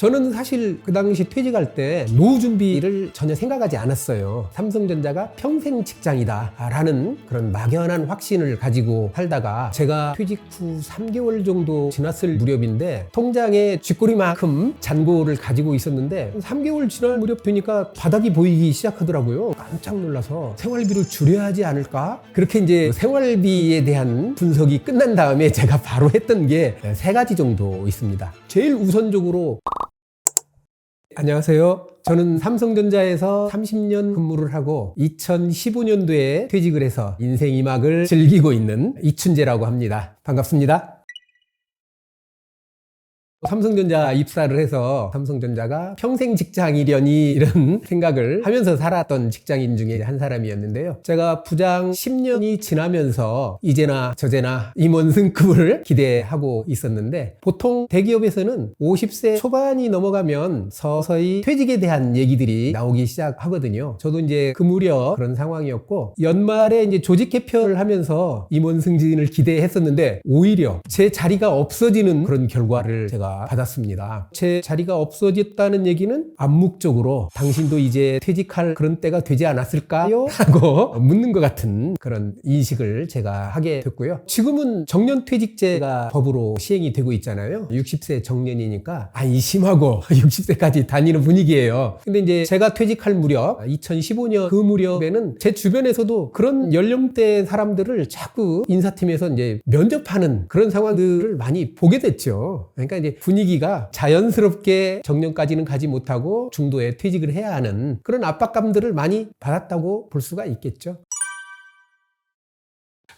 저는 사실 그 당시 퇴직할 때 노후 준비를 전혀 생각하지 않았어요. 삼성전자가 평생 직장이다라는 그런 막연한 확신을 가지고 살다가 제가 퇴직 후 3개월 정도 지났을 무렵인데 통장에 쥐꼬리만큼 잔고를 가지고 있었는데 3개월 지날 무렵 되니까 바닥이 보이기 시작하더라고요. 깜짝 놀라서 생활비를 줄여야 하지 않을까? 그렇게 이제 생활비에 대한 분석이 끝난 다음에 제가 바로 했던 게 세 가지 정도 있습니다. 제일 우선적으로 안녕하세요. 저는 삼성전자에서 30년 근무를 하고 2015년도에 퇴직을 해서 인생 이막을 즐기고 있는 이춘재라고 합니다. 반갑습니다. 삼성전자 입사를 해서 삼성전자가 평생 직장이려니 이런 생각을 하면서 살았던 직장인 중에 한 사람이었는데요. 제가 부장 10년이 지나면서 이제나 저제나 임원 승급을 기대하고 있었는데 보통 대기업에서는 50세 초반이 넘어가면 서서히 퇴직에 대한 얘기들이 나오기 시작하거든요. 저도 이제 그 무렵 그런 상황이었고 연말에 이제 조직 개편을 하면서 임원 승진을 기대했었는데 오히려 제 자리가 없어지는 그런 결과를 제가 받았습니다. 제 자리가 없어졌다는 얘기는 암묵적으로 당신도 이제 퇴직할 그런 때가 되지 않았을까요? 하고 묻는 것 같은 그런 인식을 제가 하게 됐고요. 지금은 정년퇴직제가 법으로 시행이 되고 있잖아요. 60세 정년이니까 안심하고 60세까지 다니는 분위기예요. 근데 이제 제가 퇴직할 무렵 2015년 그 무렵에는 제 주변에서도 그런 연령대 사람들을 자꾸 인사팀에서 이제 면접하는 그런 상황들을 많이 보게 됐죠. 그러니까 이제 분위기가 자연스럽게 정년까지는 가지 못하고 중도에 퇴직을 해야 하는 그런 압박감들을 많이 받았다고 볼 수가 있겠죠.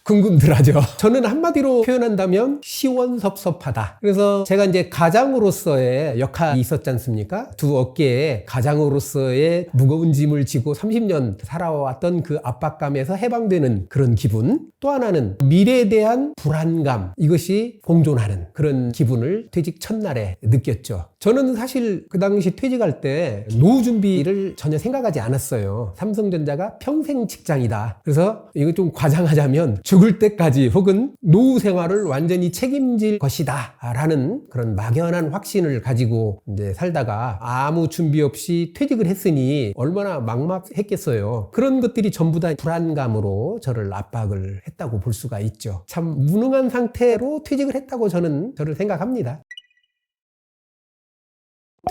궁금들하죠. 저는 한마디로 표현한다면 시원섭섭하다. 그래서 제가 이제 가장으로서의 역할이 있었지 않습니까? 두 어깨에 가장으로서의 무거운 짐을 지고 30년 살아왔던 그 압박감에서 해방되는 그런 기분. 또 하나는 미래에 대한 불안감. 이것이 공존하는 그런 기분을 퇴직 첫날에 느꼈죠. 저는 사실 그 당시 퇴직할 때 노후 준비를 전혀 생각하지 않았어요. 삼성전자가 평생 직장이다. 그래서 이거 좀 과장하자면 죽을 때까지 혹은 노후 생활을 완전히 책임질 것이다. 라는 그런 막연한 확신을 가지고 이제 살다가 아무 준비 없이 퇴직을 했으니 얼마나 막막했겠어요. 그런 것들이 전부 다 불안감으로 저를 압박을 했다고 볼 수가 있죠. 참 무능한 상태로 퇴직을 했다고 저는 저를 생각합니다.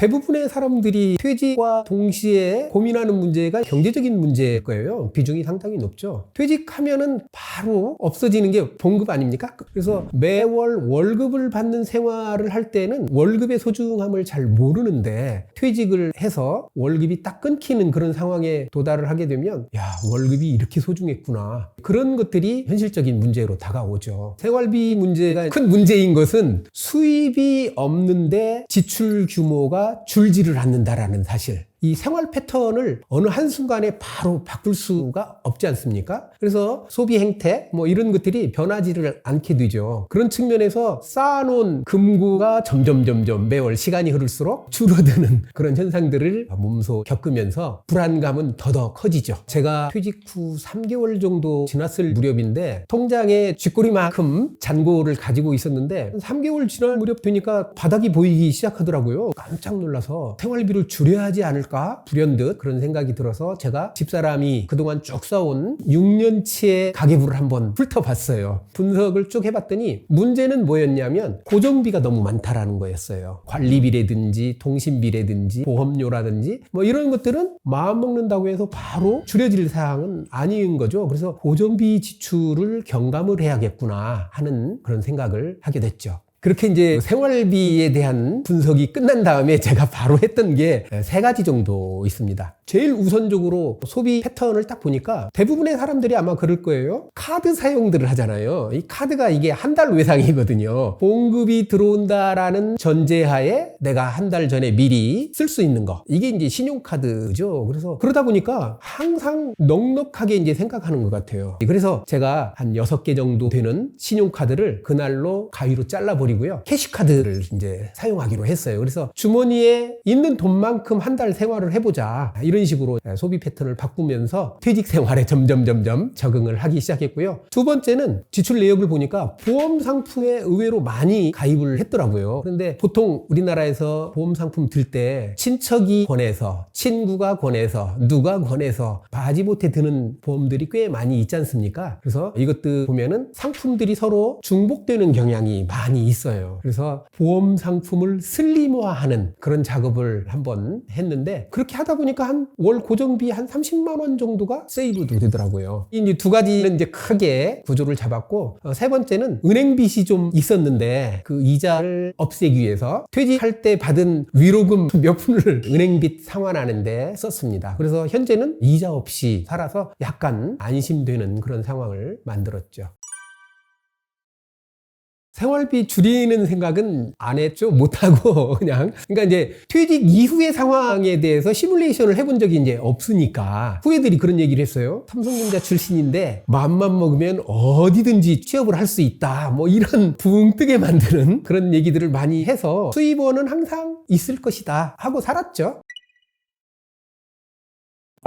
대부분의 사람들이 퇴직과 동시에 고민하는 문제가 경제적인 문제일 거예요. 비중이 상당히 높죠. 퇴직하면은 바로 없어지는 게 봉급 아닙니까? 그래서 매월 월급을 받는 생활을 할 때는 월급의 소중함을 잘 모르는데 퇴직을 해서 월급이 딱 끊기는 그런 상황에 도달을 하게 되면 야, 월급이 이렇게 소중했구나. 그런 것들이 현실적인 문제로 다가오죠. 생활비 문제가 큰 문제인 것은 수입이 없는데 지출 규모가 줄지를 않는다라는 사실. 이 생활 패턴을 어느 한순간에 바로 바꿀 수가 없지 않습니까? 그래서 소비 행태 뭐 이런 것들이 변하지를 않게 되죠. 그런 측면에서 쌓아놓은 금고가 점점 점점 매월 시간이 흐를수록 줄어드는 그런 현상들을 몸소 겪으면서 불안감은 더더 커지죠. 제가 퇴직 후 3개월 정도 지났을 무렵인데 통장에 쥐꼬리만큼 잔고를 가지고 있었는데 3개월 지날 무렵 되니까 바닥이 보이기 시작하더라고요. 깜짝 놀라서 생활비를 줄여야 하지 않을까? 불현듯 그런 생각이 들어서 제가 집사람이 그동안 쭉 써온 6년치의 가계부를 한번 훑어봤어요. 분석을 쭉 해봤더니 문제는 뭐였냐면 고정비가 너무 많다라는 거였어요. 관리비라든지 통신비라든지 보험료라든지 뭐 이런 것들은 마음 먹는다고 해서 바로 줄여질 사항은 아닌 거죠. 그래서 고정비 지출을 경감을 해야겠구나 하는 그런 생각을 하게 됐죠. 그렇게 이제 생활비에 대한 분석이 끝난 다음에 제가 바로 했던 게 세 가지 정도 있습니다. 제일 우선적으로 소비 패턴을 딱 보니까 대부분의 사람들이 아마 그럴 거예요. 카드 사용들을 하잖아요. 이 카드가 이게 한 달 외상이거든요. 봉급이 들어온다라는 전제하에 내가 한 달 전에 미리 쓸 수 있는 거. 이게 이제 신용카드죠. 그래서 그러다 보니까 항상 넉넉하게 이제 생각하는 것 같아요. 그래서 제가 한 6개 정도 되는 신용카드를 그날로 가위로 잘라버리고 버리고요. 캐시카드를 이제 사용하기로 했어요. 그래서 주머니에 있는 돈만큼 한 달 생활을 해보자. 이런 식으로 소비 패턴을 바꾸면서 퇴직 생활에 점점 점점 적응을 하기 시작했고요. 두 번째는 지출 내역을 보니까 보험 상품에 의외로 많이 가입을 했더라고요. 그런데 보통 우리나라에서 보험 상품 들 때 친척이 권해서 친구가 권해서 누가 권해서 바지 못해 드는 보험들이 꽤 많이 있지 않습니까? 그래서 이것들 보면은 상품들이 서로 중복되는 경향이 많이 있어요. 그래서 보험 상품을 슬림화하는 그런 작업을 한번 했는데 그렇게 하다 보니까 한 월 고정비 한 30만 원 정도가 세이브도 되더라고요. 이제 두 가지는 이제 크게 구조를 잡았고 어, 세 번째는 은행 빚이 좀 있었는데 그 이자를 없애기 위해서 퇴직할 때 받은 위로금 몇 푼을 은행 빚 상환하는데 썼습니다. 그래서 현재는 이자 없이 살아서 약간 안심되는 그런 상황을 만들었죠. 생활비 줄이는 생각은 안 했죠. 못하고, 그냥. 그러니까 이제 퇴직 이후의 상황에 대해서 시뮬레이션을 해본 적이 이제 없으니까 후배들이 그런 얘기를 했어요. 삼성전자 출신인데 마음만 먹으면 어디든지 취업을 할 수 있다. 뭐 이런 붕 뜨게 만드는 그런 얘기들을 많이 해서 수입원은 항상 있을 것이다. 하고 살았죠.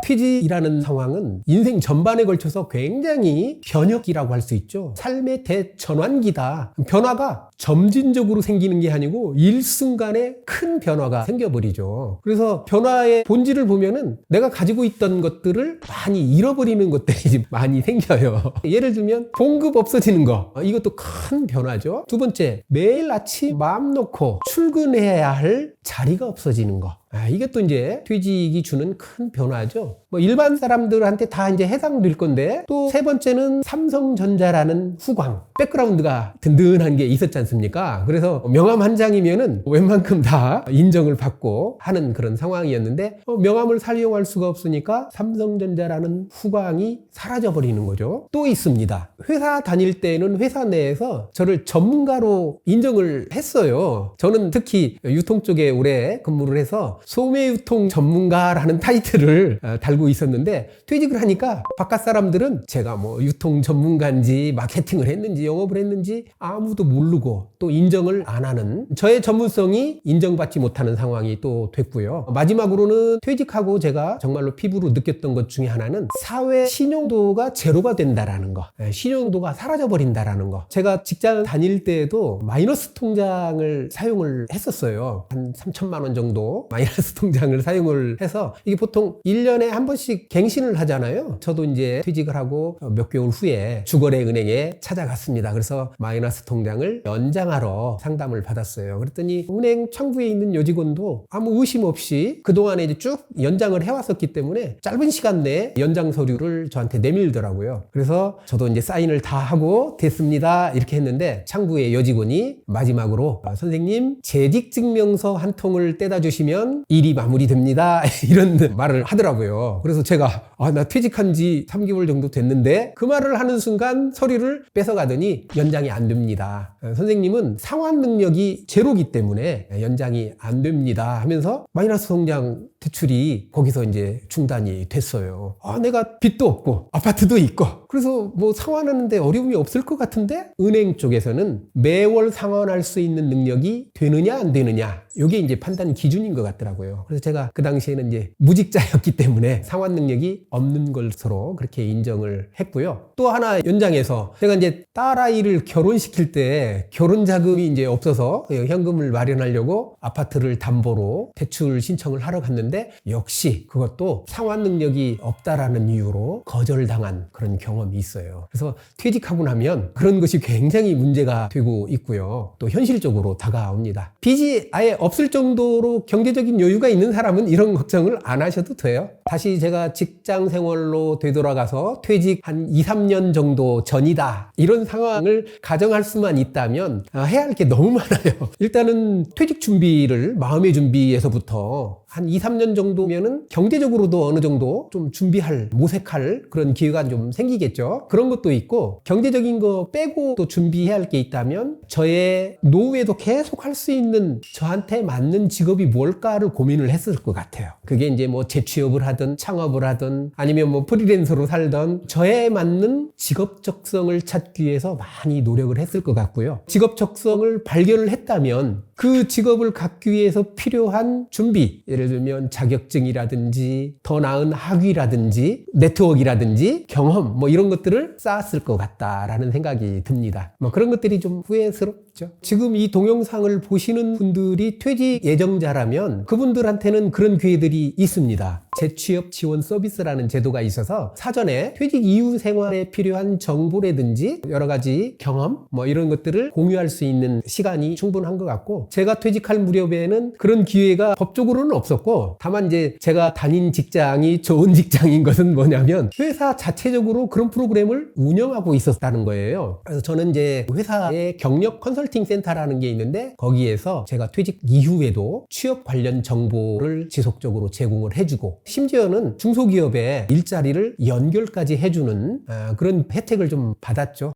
퇴직이라는 상황은 인생 전반에 걸쳐서 굉장히 변혁기라고 할 수 있죠. 삶의 대전환기다. 변화가 점진적으로 생기는 게 아니고 일순간에 큰 변화가 생겨버리죠. 그래서 변화의 본질을 보면은 내가 가지고 있던 것들을 많이 잃어버리는 것들이 많이 생겨요. 예를 들면 봉급 없어지는 거. 이것도 큰 변화죠. 두 번째, 매일 아침 마음 놓고 출근해야 할 자리가 없어지는 거. 아, 또 이제 퇴직이 주는 큰 변화죠. 뭐 일반 사람들한테 다 이제 해당될 건데 또 세 번째는 삼성전자라는 후광, 백그라운드가 든든한 게 있었지 않습니까? 그래서 명함 한 장이면은 웬만큼 다 인정을 받고 하는 그런 상황이었는데 어, 명함을 사용할 수가 없으니까 삼성전자라는 후광이 사라져 버리는 거죠. 또 있습니다. 회사 다닐 때는 회사 내에서 저를 전문가로 인정을 했어요. 저는 특히 유통 쪽에 오래 근무를 해서 소매유통 전문가라는 타이틀을 어, 달고 있었는데 퇴직을 하니까 바깥 사람들은 제가 뭐 유통 전문가인지 마케팅을 했는지 영업을 했는지 아무도 모르고 또 인정을 안 하는 저의 전문성이 인정받지 못하는 상황이 또 됐고요. 마지막으로는 퇴직하고 제가 정말로 피부로 느꼈던 것 중에 하나는 사회 신용도가 제로가 된다라는 거. 예, 신용도가 사라져 버린다라는 거. 제가 직장 다닐 때에도 마이너스 통장을 사용을 했었어요. 한 3천만 원 정도 마이너스 통장을 사용을 해서 이게 보통 1년에 한 번씩 갱신을 하잖아요. 저도 이제 퇴직을 하고 몇 개월 후에 주거래 은행에 찾아갔습니다. 그래서 마이너스 통장을 연장하러 상담을 받았어요. 그랬더니 은행 창구에 있는 여직원도 아무 의심 없이 그동안에 이제 쭉 연장을 해왔었기 때문에 짧은 시간 내에 연장 서류를 저한테 내밀더라고요. 그래서 저도 이제 사인을 다 하고 됐습니다. 이렇게 했는데 창구의 여직원이 마지막으로 아, 선생님 재직 증명서 한 통을 떼다 주시면 일이 마무리됩니다. 이런 말을 하더라고요. 그래서 제가 아, 나 퇴직한 지 3개월 정도 됐는데 그 말을 하는 순간 서류를 뺏어가더니 연장이 안 됩니다. 어, 선생님은 상환 능력이 제로기 때문에 연장이 안 됩니다 하면서 마이너스 성장 대출이 거기서 이제 중단이 됐어요. 아, 내가 빚도 없고 아파트도 있고 그래서 뭐 상환하는데 어려움이 없을 것 같은데 은행 쪽에서는 매월 상환할 수 있는 능력이 되느냐 안 되느냐 이게 이제 판단 기준인 것 같더라고요. 그래서 제가 그 당시에는 이제 무직자였기 때문에 상환 능력이 없는 것으로 그렇게 인정을 했고요. 또 하나 연장해서 제가 이제 딸아이를 결혼시킬 때 결혼 자금이 이제 없어서 현금을 마련하려고 아파트를 담보로 대출 신청을 하러 갔는데 역시 그것도 상환 능력이 없다라는 이유로 거절당한 그런 경험이 있어요. 그래서 퇴직하고 나면 그런 것이 굉장히 문제가 되고 있고요. 또 현실적으로 다가옵니다. 빚이 아예 없을 정도로 경제적인 여유가 있는 사람은 이런 걱정을 안 하셔도 돼요. 다시 제가 직장 생활로 되돌아가서 퇴직 한 2, 3년 정도 전이다. 이런 상황을 가정할 수만 있다면 아, 해야 할 게 너무 많아요. 일단은 퇴직 준비를 마음의 준비에서부터 한 2, 3년 정도면은 경제적으로도 어느 정도 좀 준비할, 모색할 그런 기회가 좀 생기겠죠. 그런 것도 있고 경제적인 거 빼고 또 준비해야 할 게 있다면 저의 노후에도 계속 할 수 있는 저한테 맞는 직업이 뭘까를 고민을 했을 것 같아요. 그게 이제 뭐 재취업을 하든 하든 창업을 하든 아니면 뭐 프리랜서로 살던 저에 맞는 직업 적성을 찾기 위해서 많이 노력을 했을 것 같고요. 직업 적성을 발견을 했다면 그 직업을 갖기 위해서 필요한 준비, 예를 들면 자격증이라든지 더 나은 학위라든지 네트워크라든지 경험 뭐 이런 것들을 쌓았을 것 같다라는 생각이 듭니다. 뭐 그런 것들이 좀 후회스럽죠. 지금 이 동영상을 보시는 분들이 퇴직 예정자라면 그분들한테는 그런 기회들이 있습니다. 재취업 지원 서비스라는 제도가 있어서 사전에 퇴직 이후 생활에 필요한 정보라든지 여러 가지 경험 뭐 이런 것들을 공유할 수 있는 시간이 충분한 것 같고 제가 퇴직할 무렵에는 그런 기회가 법적으로는 없었고 다만 이제 제가 다닌 직장이 좋은 직장인 것은 뭐냐면 회사 자체적으로 그런 프로그램을 운영하고 있었다는 거예요. 그래서 저는 이제 회사의 경력 컨설팅 센터라는 게 있는데 거기에서 제가 퇴직 이후에도 취업 관련 정보를 지속적으로 제공을 해주고 심지어는 중소기업에 일자리를 연결까지 해주는 아, 그런 혜택을 좀 받았죠.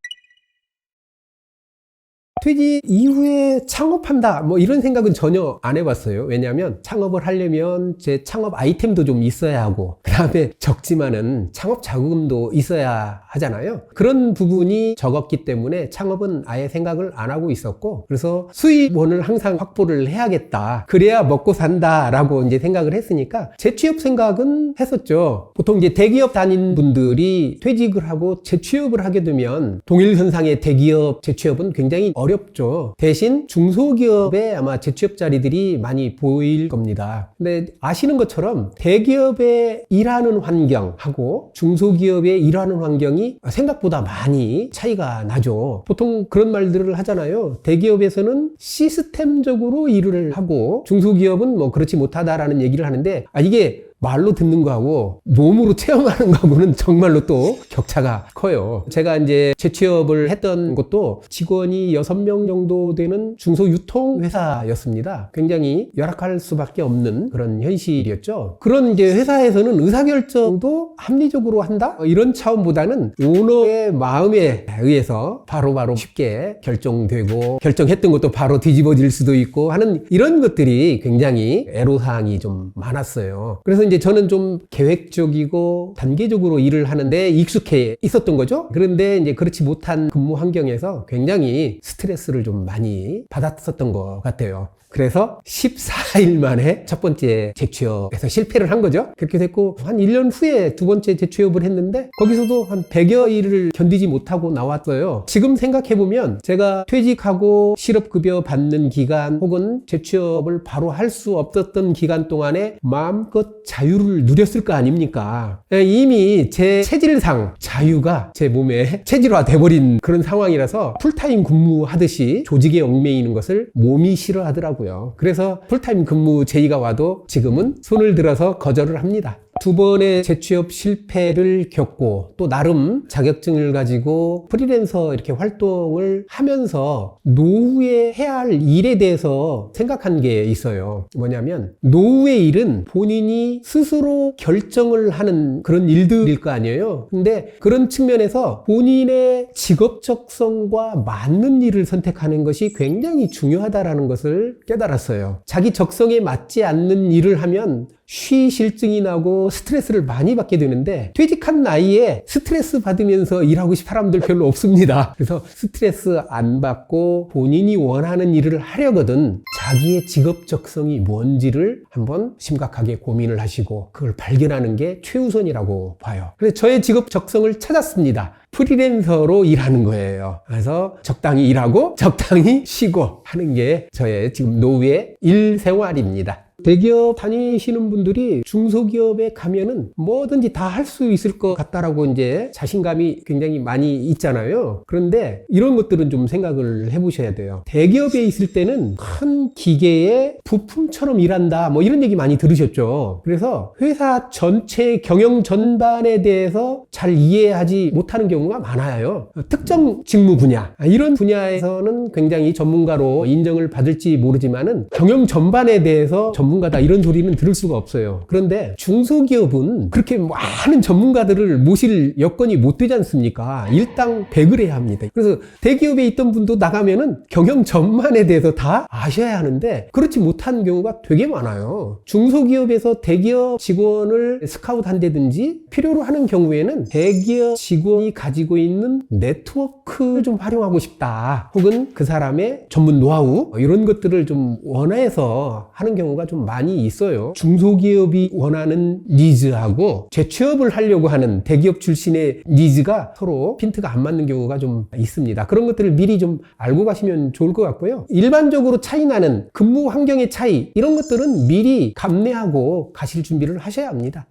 퇴직 이후에 창업한다. 뭐 이런 생각은 전혀 안 해봤어요. 왜냐하면 창업을 하려면 제 창업 아이템도 좀 있어야 하고 그 다음에 적지만은 창업 자금도 있어야 하잖아요. 그런 부분이 적었기 때문에 창업은 아예 생각을 안 하고 있었고 그래서 수입원을 항상 확보를 해야겠다. 그래야 먹고 산다 라고 이제 생각을 했으니까 재취업 생각은 했었죠. 보통 이제 대기업 다닌 분들이 퇴직을 하고 재취업을 하게 되면 동일 현상의 대기업 재취업은 굉장히 어 렵죠. 대신 중소기업에 아마 재취업 자리들이 많이 보일 겁니다. 근데 아시는 것처럼 대기업에 일하는 환경하고 중소기업에 일하는 환경이 생각보다 많이 차이가 나죠. 보통 그런 말들을 하잖아요. 대기업에서는 시스템적으로 일을 하고 중소기업은 뭐 그렇지 못하다라는 얘기를 하는데 아 이게 말로 듣는 거하고 몸으로 체험하는 거하고는 정말로 또 격차가 커요. 제가 이제 재취업을 했던 곳도 직원이 6명 정도 되는 중소유통 회사였습니다. 굉장히 열악할 수밖에 없는 그런 현실이었죠. 그런 이제 회사에서는 의사결정도 합리적으로 한다? 이런 차원보다는 오너의 마음에 의해서 바로바로 바로 쉽게 결정되고 결정했던 것도 바로 뒤집어질 수도 있고 하는 이런 것들이 굉장히 애로사항이 좀 많았어요. 그래서 이제 저는 좀 계획적이고 단계적으로 일을 하는데 익숙해 있었던 거죠. 그런데 이제 그렇지 못한 근무 환경에서 굉장히 스트레스를 좀 많이 받았었던 것 같아요. 그래서 14일 만에 첫 번째 재취업에서 실패를 한 거죠. 그렇게 됐고 한 1년 후에 두 번째 재취업을 했는데 거기서도 한 100여 일을 견디지 못하고 나왔어요. 지금 생각해보면 제가 퇴직하고 실업급여 받는 기간 혹은 재취업을 바로 할 수 없었던 기간 동안에 마음껏 자유를 누렸을 거 아닙니까? 예, 이미 제 체질상 자유가 제 몸에 체질화 돼버린 그런 상황이라서 풀타임 근무하듯이 조직에 얽매이는 것을 몸이 싫어하더라고요. 그래서 풀타임 근무 제의가 와도 지금은 손을 들어서 거절을 합니다. 두 번의 재취업 실패를 겪고 또 나름 자격증을 가지고 프리랜서 이렇게 활동을 하면서 노후에 해야 할 일에 대해서 생각한 게 있어요. 뭐냐면 노후의 일은 본인이 스스로 결정을 하는 그런 일들일 거 아니에요. 근데 그런 측면에서 본인의 직업 적성과 맞는 일을 선택하는 것이 굉장히 중요하다라는 것을 깨달았어요. 자기 적성에 맞지 않는 일을 하면 쉬실증이 나고 스트레스를 많이 받게 되는데 퇴직한 나이에 스트레스 받으면서 일하고 싶은 사람들 별로 없습니다. 그래서 스트레스 안 받고 본인이 원하는 일을 하려거든 자기의 직업 적성이 뭔지를 한번 심각하게 고민을 하시고 그걸 발견하는 게 최우선이라고 봐요. 그래서 저의 직업 적성을 찾았습니다. 프리랜서로 일하는 거예요. 그래서 적당히 일하고 적당히 쉬고 하는 게 저의 지금 노후의 일 생활입니다. 대기업 다니시는 분들이 중소기업에 가면은 뭐든지 다 할 수 있을 것 같다라고 이제 자신감이 굉장히 많이 있잖아요. 그런데 이런 것들은 좀 생각을 해보셔야 돼요. 대기업에 있을 때는 큰 기계의 부품처럼 일한다. 뭐 이런 얘기 많이 들으셨죠. 그래서 회사 전체 경영 전반에 대해서 잘 이해하지 못하는 경우가 많아요. 특정 직무 분야. 이런 분야에서는 굉장히 전문가로 인정을 받을지 모르지만은 경영 전반에 대해서 전 전문가다 이런 소리는 들을 수가 없어요. 그런데 중소기업은 그렇게 많은 전문가들을 모실 여건이 못 되지 않습니까? 일당 100을 해야 합니다. 그래서 대기업에 있던 분도 나가면은 경영 전반에 대해서 다 아셔야 하는데 그렇지 못한 경우가 되게 많아요. 중소기업에서 대기업 직원을 스카우트 한다든지 필요로 하는 경우에는 대기업 직원이 가지고 있는 네트워크를 좀 활용하고 싶다. 혹은 그 사람의 전문 노하우 이런 것들을 좀 원해서 하는 경우가 좀 많이 있어요. 중소기업이 원하는 니즈하고 재취업을 하려고 하는 대기업 출신의 니즈가 서로 핀트가 안 맞는 경우가 좀 있습니다. 그런 것들을 미리 좀 알고 가시면 좋을 것 같고요. 일반적으로 차이 나는 근무 환경의 차이 이런 것들은 미리 감내하고 가실 준비를 하셔야 합니다.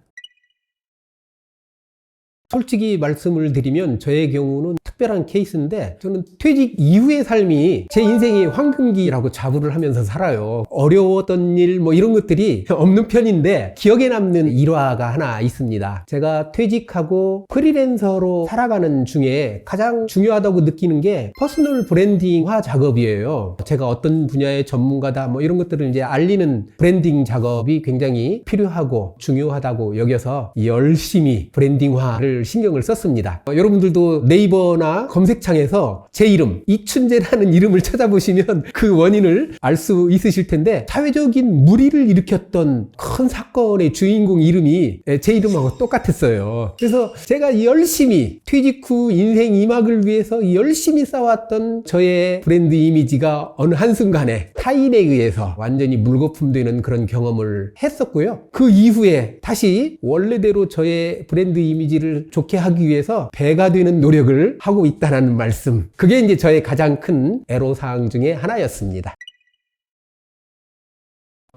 솔직히 말씀을 드리면 저의 경우는 특별한 케이스인데 저는 퇴직 이후의 삶이 제 인생의 황금기라고 자부를 하면서 살아요. 어려웠던 일 뭐 이런 것들이 없는 편인데 기억에 남는 일화가 하나 있습니다. 제가 퇴직하고 프리랜서로 살아가는 중에 가장 중요하다고 느끼는 게 퍼스널 브랜딩화 작업이에요. 제가 어떤 분야의 전문가다 뭐 이런 것들을 이제 알리는 브랜딩 작업이 굉장히 필요하고 중요하다고 여겨서 열심히 브랜딩화를 신경을 썼습니다. 어, 여러분들도 네이버나 검색창에서 제 이름 이춘재라는 이름을 찾아보시면 그 원인을 알 수 있으실 텐데 사회적인 무리를 일으켰던 큰 사건의 주인공 이름이 제 이름하고 똑같았어요. 그래서 제가 열심히 퇴직 후 인생 이막을 위해서 열심히 쌓았던 저의 브랜드 이미지가 어느 한순간에 타인에 의해서 완전히 물거품되는 그런 경험을 했었고요. 그 이후에 다시 원래대로 저의 브랜드 이미지를 좋게 하기 위해서 배가 되는 노력을 하고 있다는 말씀. 그게 이제 저의 가장 큰 애로사항 중에 하나였습니다.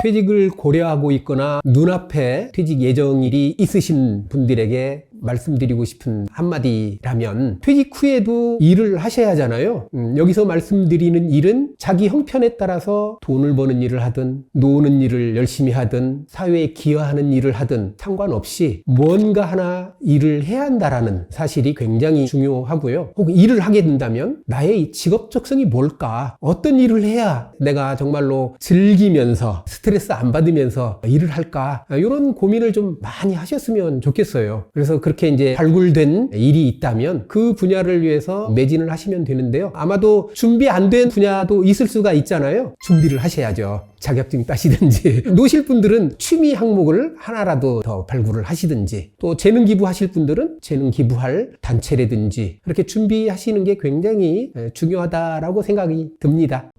퇴직을 고려하고 있거나 눈앞에 퇴직 예정일이 있으신 분들에게 말씀드리고 싶은 한마디라면 퇴직 후에도 일을 하셔야 하잖아요. 음, 여기서 말씀드리는 일은 자기 형편에 따라서 돈을 버는 일을 하든 노는 일을 열심히 하든 사회에 기여하는 일을 하든 상관없이 뭔가 하나 일을 해야 한다라는 사실이 굉장히 중요하고요. 혹 일을 하게 된다면 나의 직업적성이 뭘까? 어떤 일을 해야 내가 정말로 즐기면서 스트레스 안 받으면서 일을 할까? 이런 고민을 좀 많이 하셨으면 좋겠어요. 그래서 그렇게 이제 발굴된 일이 있다면 그 분야를 위해서 매진을 하시면 되는데요. 아마도 준비 안 된 분야도 있을 수가 있잖아요. 준비를 하셔야죠. 자격증 따시든지 노실 분들은 취미 항목을 하나라도 더 발굴을 하시든지 또 재능 기부하실 분들은 재능 기부할 단체라든지 그렇게 준비하시는 게 굉장히 중요하다라고 생각이 듭니다.